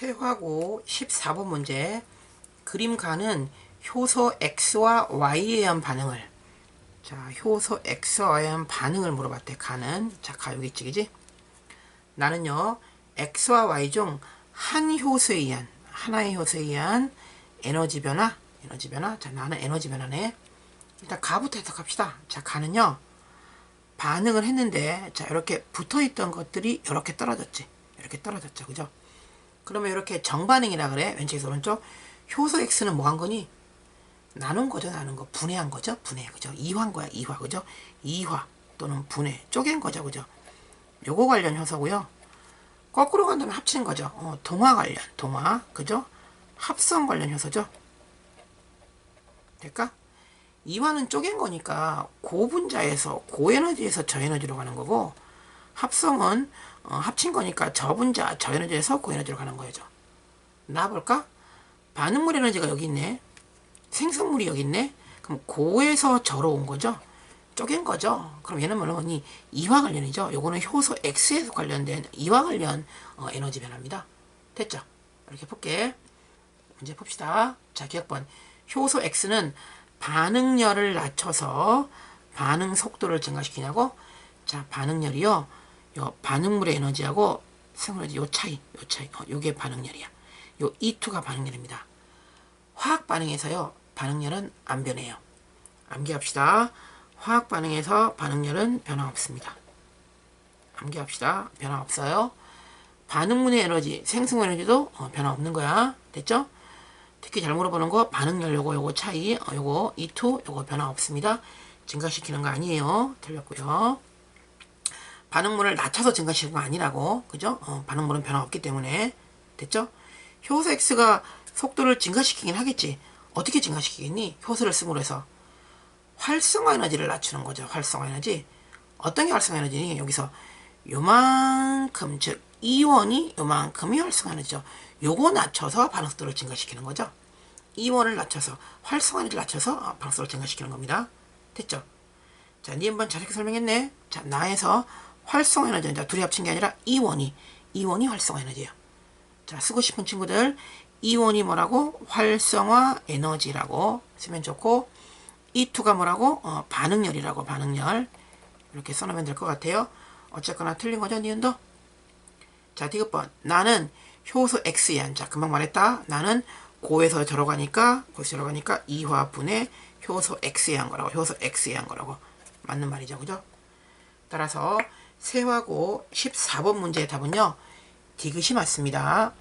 세화고 14번 문제. 그림가는 효소 X와 Y에 의한 반응을. 자 효소 X와 Y에 의한 반응을 물어봤대 가는. 있지 그지? 나는요 X와 Y 중 한 효소에 의한 하나의 효소에 의한 에너지 변화 에너지 변화? 자 나는 에너지 변화네. 일단 가부터 해석합시다. 자 가는요 반응을 했는데 자 이렇게 붙어있던 것들이 이렇게 떨어졌지. 이렇게 떨어졌죠 그죠 그러면 이렇게 정반응이라 그래? 왼쪽에서 오른쪽? 효소 X는 뭐 한 거니? 나눈 거죠 나눈 거. 분해한 거죠? 분해. 그죠? 이화인 거야 이화. 그죠? 이화 또는 분해. 쪼갠 거죠 그죠? 요거 관련 효소고요. 거꾸로 간다면 합치는 거죠. 어, 동화 관련. 동화. 그죠? 합성 관련 효소죠. 될까? 이화는 쪼갠 거니까 고분자에서 고에너지에서 저에너지로 가는 거고 합성은 어, 합친 거니까 저분자 저에너지에서 고에너지로 가는 거죠. 나볼까? 반응물 에너지가 여기 있네. 생성물이 여기 있네. 그럼 고에서 저로 온 거죠. 쪼갠 거죠. 그럼 얘는 뭐니 이화 관련이죠. 요거는 효소 X에서 관련된 이화 관련 어, 에너지 변화입니다. 됐죠? 이렇게 볼게. 문제 봅시다. 자, 기억번. 효소 X는 반응열을 낮춰서 반응 속도를 증가시키냐고? 자, 반응열이요. 요 반응물의 에너지하고 생물에너지 요 차이, 요 차이. 어, 요게 반응열이야. 요 E2가 반응열입니다. 화학 반응에서요. 반응열은 안 변해요. 암기합시다. 화학 반응에서 반응열은 변화 없습니다. 암기합시다. 변화 없어요. 반응물의 에너지, 생성물 에너지도 어, 변화 없는 거야. 됐죠? 특히 잘 물어보는 거 반응열 요거 요거 차이 어, 요거 E2 요거 변화 없습니다. 증가시키는 거 아니에요. 틀렸고요. 반응물을 낮춰서 증가시키는 거 아니라고 그죠? 어, 반응물은 변화 없기 때문에 됐죠? 효소 X가 속도를 증가시키긴 하겠지. 어떻게 증가시키겠니? 효소를 쓰므로 해서 활성화 에너지를 낮추는 거죠. 활성화 에너지. 어떤 게 활성화 에너지니? 여기서 요만큼 즉 이원이 요만큼이 활성화 에너지죠. 요거 낮춰서 반응 속도를 증가시키는 거죠. 이원을 낮춰서 활성화 에너지를 낮춰서 어, 반응 속도를 증가시키는 겁니다. 됐죠? 자, 니 한번 자세히 설명했네. 자, 나에서 활성화 에너지, 자, 둘이 합친 게 아니라 이원이, 이원이 활성화 에너지예요. 자, 쓰고 싶은 친구들, 이원이 뭐라고? 활성화 에너지라고 쓰면 좋고, E2가 뭐라고? 어, 반응열이라고, 반응열. 이렇게 써놓으면 될 것 같아요. 어쨌거나 틀린 거죠, 니은도? 자, 디귿번. 나는 효소 X에 한, 자, 금방 말했다. 나는 고에서 저러 가니까, 고에서 저러 가니까 이화분의 효소 X에 한 거라고, 효소 X에 한 거라고. 맞는 말이죠, 그죠? 따라서 세화고 14번 문제의 답은요, 디귿이 맞습니다.